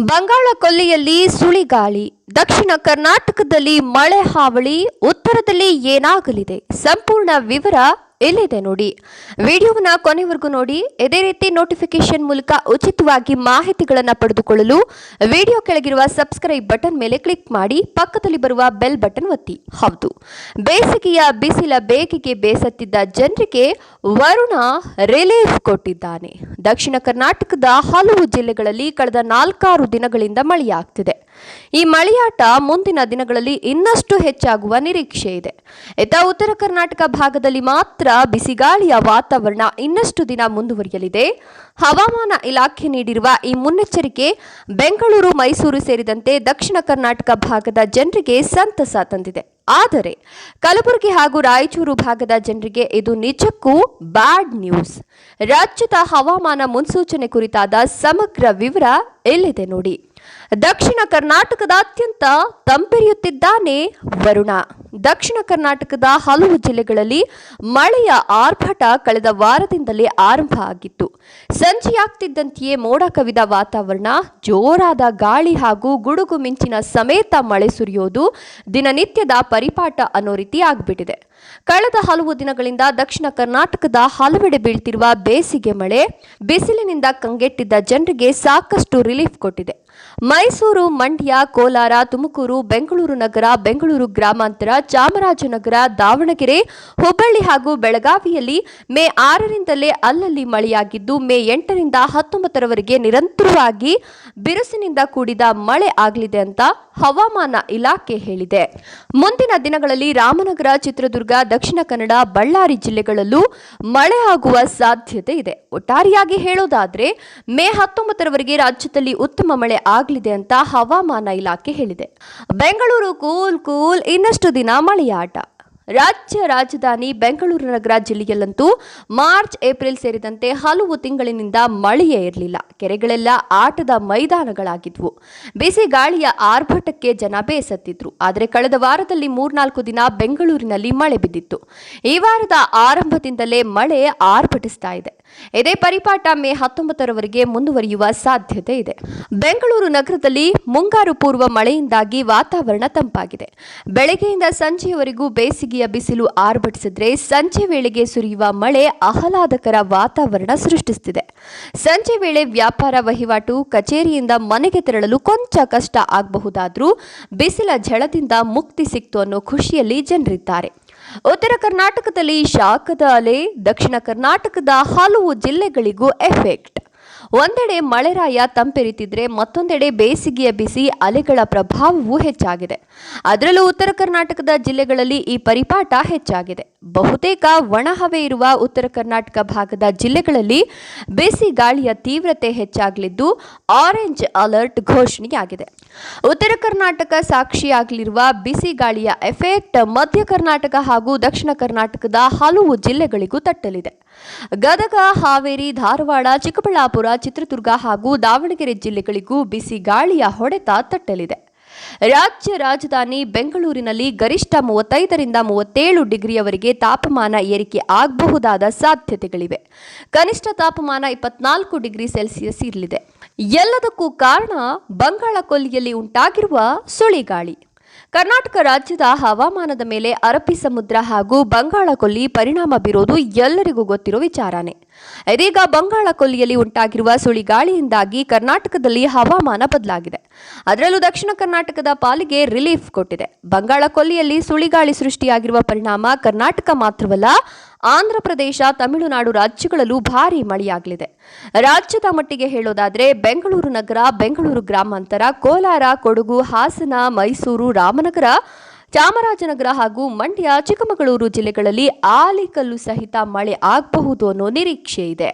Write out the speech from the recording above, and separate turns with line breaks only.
ಬಂಗಾಳ ಕೊಲ್ಲಿಯಲ್ಲಿ ಸುಳಿಗಾಳಿ. ದಕ್ಷಿಣ ಕರ್ನಾಟಕದಲ್ಲಿ ಮಳೆ ಹಾವಳಿ ಉತ್ತರದಲ್ಲಿ ಏನಾಗಲಿದೆ? ಸಂಪೂರ್ಣ ವಿವರ ಎಲ್ಲಿದೆ ನೋಡಿ. ವಿಡಿಯೋವನ್ನು ಕೊನೆವರೆಗೂ ನೋಡಿ. ಇದೇ ರೀತಿ ನೋಟಿಫಿಕೇಶನ್ ಮೂಲಕ ಉಚಿತವಾಗಿ ಮಾಹಿತಿಗಳನ್ನು ಪಡೆದುಕೊಳ್ಳಲು ವಿಡಿಯೋ ಕೆಳಗಿರುವ ಸಬ್ಸ್ಕ್ರೈಬ್ ಬಟನ್ ಮೇಲೆ ಕ್ಲಿಕ್ ಮಾಡಿ, ಪಕ್ಕದಲ್ಲಿ ಬರುವ ಬೆಲ್ ಬಟನ್ ಒತ್ತಿ. ಹೌದು. ಬೇಸಿಗೆಯ ಬಿಸಿಲ ಬೇಗಿಗೆ ಬೇಸತ್ತಿದ್ದ ಜನರಿಗೆ ವರುಣ ರಿಲೀಫ್ ಕೊಟ್ಟಿದ್ದಾನೆ. ದಕ್ಷಿಣ ಕರ್ನಾಟಕದ ಹಲವು ಜಿಲ್ಲೆಗಳಲ್ಲಿ ಕಳೆದ ನಾಲ್ಕಾರು ದಿನಗಳಿಂದ ಮಳೆಯಾಗ್ತಿದೆ. ಈ ಮಳೆಯಾಟ ಮುಂದಿನ ದಿನಗಳಲ್ಲಿ ಇನ್ನಷ್ಟು ಹೆಚ್ಚಾಗುವ ನಿರೀಕ್ಷೆ ಇದೆ. ಇತ್ತ ಉತ್ತರ ಕರ್ನಾಟಕ ಭಾಗದಲ್ಲಿ ಮಾತ್ರ ಬಿಸಿಗಾಳಿಯ ವಾತಾವರಣ ಇನ್ನಷ್ಟು ದಿನ ಮುಂದುವರಿಯಲಿದೆ. ಹವಾಮಾನ ಇಲಾಖೆ ನೀಡಿರುವ ಈ ಮುನ್ನೆಚ್ಚರಿಕೆ ಬೆಂಗಳೂರು, ಮೈಸೂರು ಸೇರಿದಂತೆ ದಕ್ಷಿಣ ಕರ್ನಾಟಕ ಭಾಗದ ಜನರಿಗೆ ಸಂತಸ ತಂದಿದೆ. ಆದರೆ ಕಲಬುರಗಿ ಹಾಗೂ ರಾಯಚೂರು ಭಾಗದ ಜನರಿಗೆ ಇದು ನಿಜಕ್ಕೂ ಬ್ಯಾಡ್ ನ್ಯೂಸ್. ರಾಜ್ಯದ ಹವಾಮಾನ ಮುನ್ಸೂಚನೆ ಕುರಿತಾದ ಸಮಗ್ರ ವಿವರ ಎಲ್ಲಿದೆ ನೋಡಿ. ದಕ್ಷಿಣ ಕರ್ನಾಟಕದಾದ್ಯಂತ ತಂಪೆರೆಯುತ್ತಿದ್ದಾನೆ ವರುಣ. ದಕ್ಷಿಣ ಕರ್ನಾಟಕದ ಹಲವು ಜಿಲ್ಲೆಗಳಲ್ಲಿ ಮಳೆಯ ಆರ್ಭಟ ಕಳೆದ ವಾರದಿಂದಲೇ ಆರಂಭ ಆಗಿತ್ತು. ಸಂಜೆಯಾಗ್ತಿದ್ದಂತೆಯೇ ಮೋಡ ಕವಿದ ವಾತಾವರಣ, ಜೋರಾದ ಗಾಳಿ ಹಾಗೂ ಗುಡುಗು ಮಿಂಚಿನ ಸಮೇತ ಮಳೆ ಸುರಿಯೋದು ದಿನನಿತ್ಯದ ಪರಿಪಾಠ ಅನ್ನೋ ರೀತಿ ಆಗ್ಬಿಟ್ಟಿದೆ. ಕಳೆದ ಹಲವು ದಿನಗಳಿಂದ ದಕ್ಷಿಣ ಕರ್ನಾಟಕದ ಹಲವೆಡೆ ಬೀಳ್ತಿರುವ ಬೇಸಿಗೆ ಮಳೆ, ಬಿಸಿಲಿನಿಂದ ಕಂಗೆಟ್ಟಿದ್ದ ಜನರಿಗೆ ಸಾಕಷ್ಟು ರಿಲೀಫ್ ಕೊಟ್ಟಿದೆ. ಮೈಸೂರು, ಮಂಡ್ಯ, ಕೋಲಾರ, ತುಮಕೂರು, ಬೆಂಗಳೂರು ನಗರ, ಬೆಂಗಳೂರು ಗ್ರಾಮಾಂತರ, ಚಾಮರಾಜನಗರ, ದಾವಣಗೆರೆ, ಹುಬ್ಬಳ್ಳಿ ಹಾಗೂ ಬೆಳಗಾವಿಯಲ್ಲಿ ಮೇ ಆರರಿಂದಲೇ ಅಲ್ಲಲ್ಲಿ ಮಳೆಯಾಗಿದ್ದು, ಮೇ ಎಂಟರಿಂದ ಹತ್ತೊಂಬತ್ತರವರೆಗೆ ನಿರಂತರವಾಗಿ ಬಿರುಸಿನಿಂದ ಕೂಡಿದ ಮಳೆ ಆಗಲಿದೆ ಅಂತ ಹವಾಮಾನ ಇಲಾಖೆ ಹೇಳಿದೆ. ಮುಂದಿನ ದಿನಗಳಲ್ಲಿ ರಾಮನಗರ, ಚಿತ್ರದುರ್ಗ, ದಕ್ಷಿಣ ಕನ್ನಡ, ಬಳ್ಳಾರಿ ಜಿಲ್ಲೆಗಳಲ್ಲೂ ಮಳೆ ಆಗುವ ಸಾಧ್ಯತೆ ಇದೆ. ಒಟ್ಟಾರೆಯಾಗಿ ಹೇಳೋದಾದ್ರೆ, ಮೇ ಹತ್ತೊಂಬತ್ತರವರೆಗೆ ರಾಜ್ಯದಲ್ಲಿ ಉತ್ತಮ ಮಳೆ ಆಗಲಿದೆ ಅಂತ ಹವಾಮಾನ ಇಲಾಖೆ ಹೇಳಿದೆ. ಬೆಂಗಳೂರು ಕೂಲ್ ಕೂಲ್ ಇನ್ನಷ್ಟು ದಿನ ಮಳೆಯಾಟ. ರಾಜ್ಯ ರಾಜಧಾನಿ ಬೆಂಗಳೂರು ನಗರ ಜಿಲ್ಲೆಯಲ್ಲಂತೂ ಮಾರ್ಚ್, ಏಪ್ರಿಲ್ ಸೇರಿದಂತೆ ಹಲವು ತಿಂಗಳಿನಿಂದ ಮಳೆಯೇ ಇರಲಿಲ್ಲ. ಕೆರೆಗಳೆಲ್ಲ ಆಟದ ಮೈದಾನಗಳಾಗಿದ್ವು. ಬಿಸಿ ಗಾಳಿಯ ಆರ್ಭಟಕ್ಕೆ ಜನ ಬೇಸತ್ತಿದ್ರು. ಆದರೆ ಕಳೆದ ವಾರದಲ್ಲಿ ಮೂರ್ನಾಲ್ಕು ದಿನ ಬೆಂಗಳೂರಿನಲ್ಲಿ ಮಳೆ ಬಿದ್ದಿತ್ತು. ಈ ವಾರದ ಆರಂಭದಿಂದಲೇ ಮಳೆ ಆರ್ಭಟಿಸ್ತಾ ಇದೆ. ಇದೇ ಪರಿಪಾಠ ಮೇ ಹತ್ತೊಂಬತ್ತರವರೆಗೆ ಮುಂದುವರಿಯುವ ಸಾಧ್ಯತೆ ಇದೆ. ಬೆಂಗಳೂರು ನಗರದಲ್ಲಿ ಮುಂಗಾರು ಪೂರ್ವ ಮಳೆಯಿಂದಾಗಿ ವಾತಾವರಣ ತಂಪಾಗಿದೆ. ಬೆಳಗ್ಗೆಯಿಂದ ಸಂಜೆಯವರೆಗೂ ಬೇಸಿಗೆಯ ಬಿಸಿಲು ಆರ್ಭಟಿಸಿದ್ರೆ ಸಂಜೆ ವೇಳೆಗೆ ಸುರಿಯುವ ಮಳೆ ಆಹ್ಲಾದಕರ ವಾತಾವರಣ ಸೃಷ್ಟಿಸುತ್ತಿದೆ. ಸಂಜೆ ವೇಳೆ ವ್ಯಾಪಾರ ವಹಿವಾಟು, ಕಚೇರಿಯಿಂದ ಮನೆಗೆ ತೆರಳಲು ಕೊಂಚ ಕಷ್ಟ ಆಗಬಹುದಾದರೂ ಬಿಸಿಲ ಝಳದಿಂದ ಮುಕ್ತಿ ಸಿಕ್ತು ಅನ್ನೋ ಖುಷಿಯಲ್ಲಿ ಜನರಿದ್ದಾರೆ. ಉತ್ತರ ಕರ್ನಾಟಕದಲ್ಲಿ ಶಾಖದ ಅಲೆ, ದಕ್ಷಿಣ ಕರ್ನಾಟಕದ ಹಲವು ಜಿಲ್ಲೆಗಳಿಗೂ ಎಫೆಕ್ಟ್. ಒಂದೆಡೆ ಮಳೆರಾಯ ತಂಪೆರಿತಿದ್ರೆ ಮತ್ತೊಂದೆಡೆ ಬೇಸಿಗೆಯ ಬಿಸಿ ಅಲೆಗಳ ಪ್ರಭಾವವೂ ಹೆಚ್ಚಾಗಿದೆ. ಅದರಲ್ಲೂ ಉತ್ತರ ಕರ್ನಾಟಕದ ಜಿಲ್ಲೆಗಳಲ್ಲಿ ಈ ಪರಿಪಾಠ ಹೆಚ್ಚಾಗಿದೆ. ಬಹುತೇಕ ಒಣಹವೆ ಇರುವ ಉತ್ತರ ಕರ್ನಾಟಕ ಭಾಗದ ಜಿಲ್ಲೆಗಳಲ್ಲಿ ಬಿಸಿ ಗಾಳಿಯ ತೀವ್ರತೆ ಹೆಚ್ಚಾಗಲಿದ್ದು ಆರೆಂಜ್ ಅಲರ್ಟ್ ಘೋಷಣೆಯಾಗಿದೆ. ಉತ್ತರ ಕರ್ನಾಟಕ ಸಾಕ್ಷಿಯಾಗಲಿರುವ ಬಿಸಿ ಗಾಳಿಯ ಎಫೆಕ್ಟ್ ಮಧ್ಯ ಕರ್ನಾಟಕ ಹಾಗೂ ದಕ್ಷಿಣ ಕರ್ನಾಟಕದ ಹಲವು ಜಿಲ್ಲೆಗಳಿಗೂ ತಟ್ಟಲಿದೆ. ಗದಗ, ಹಾವೇರಿ, ಧಾರವಾಡ, ಚಿಕ್ಕಬಳ್ಳಾಪುರ, ಚಿತ್ರದುರ್ಗ ಹಾಗೂ ದಾವಣಗೆರೆ ಜಿಲ್ಲೆಗಳಿಗೂ ಬಿಸಿ ಗಾಳಿಯ ಹೊಡೆತ ತಟ್ಟಲಿದೆ. ರಾಜ್ಯ ರಾಜಧಾನಿ ಬೆಂಗಳೂರಿನಲ್ಲಿ ಗರಿಷ್ಠ ಮೂವತ್ತೈದರಿಂದ ಮೂವತ್ತೇಳು ಡಿಗ್ರಿಯವರೆಗೆ ತಾಪಮಾನ ಏರಿಕೆ ಆಗಬಹುದಾದ ಸಾಧ್ಯತೆಗಳಿವೆ. ಕನಿಷ್ಠ ತಾಪಮಾನ ಇಪ್ಪತ್ನಾಲ್ಕು ಡಿಗ್ರಿ ಸೆಲ್ಸಿಯಸ್ ಇರಲಿದೆ. ಎಲ್ಲದಕ್ಕೂ ಕಾರಣ ಬಂಗಾಳ ಕೊಲ್ಲಿಯಲ್ಲಿ ಉಂಟಾಗಿರುವ ಸುಳಿಗಾಳಿ. ಕರ್ನಾಟಕ ರಾಜ್ಯದ ಹವಾಮಾನದ ಮೇಲೆ ಅರಬ್ಬಿ ಸಮುದ್ರ ಹಾಗೂ ಬಂಗಾಳ ಕೊಲ್ಲಿ ಪರಿಣಾಮ ಬೀರೋದು ಎಲ್ಲರಿಗೂ ಗೊತ್ತಿರೋ ವಿಚಾರನೇ. ಇದೀಗ ಬಂಗಾಳ ಕೊಲ್ಲಿಯಲ್ಲಿ ಉಂಟಾಗಿರುವ ಸುಳಿಗಾಳಿಯಿಂದಾಗಿ ಕರ್ನಾಟಕದಲ್ಲಿ ಹವಾಮಾನ ಬದಲಾಗಿದೆ. ಅದರಲ್ಲೂ ದಕ್ಷಿಣ ಕರ್ನಾಟಕದ ಪಾಲಿಗೆ ರಿಲೀಫ್ ಕೊಟ್ಟಿದೆ. ಬಂಗಾಳ ಕೊಲ್ಲಿಯಲ್ಲಿ ಸುಳಿಗಾಳಿ ಸೃಷ್ಟಿಯಾಗಿರುವ ಪರಿಣಾಮ ಕರ್ನಾಟಕ ಮಾತ್ರವಲ್ಲ ಆಂಧ್ರ ಪ್ರದೇಶ, ತಮಿಳುನಾಡು ರಾಜ್ಯಗಳಲ್ಲೂ ಭಾರೀ ಮಳೆಯಾಗಲಿದೆ. ರಾಜ್ಯದ ಮಟ್ಟಿಗೆ ಹೇಳೋದಾದರೆ, ಬೆಂಗಳೂರು ನಗರ, ಬೆಂಗಳೂರು ಗ್ರಾಮಾಂತರ, ಕೋಲಾರ, ಕೊಡಗು, ಹಾಸನ, ಮೈಸೂರು, ರಾಮನಗರ, ಚಾಮರಾಜನಗರ ಹಾಗೂ ಮಂಡ್ಯ, ಚಿಕ್ಕಮಗಳೂರು ಜಿಲ್ಲೆಗಳಲ್ಲಿ ಆಲಿಕಲ್ಲು ಸಹಿತ ಮಳೆ ಆಗಬಹುದು ಅನ್ನೋ ನಿರೀಕ್ಷೆ ಇದೆ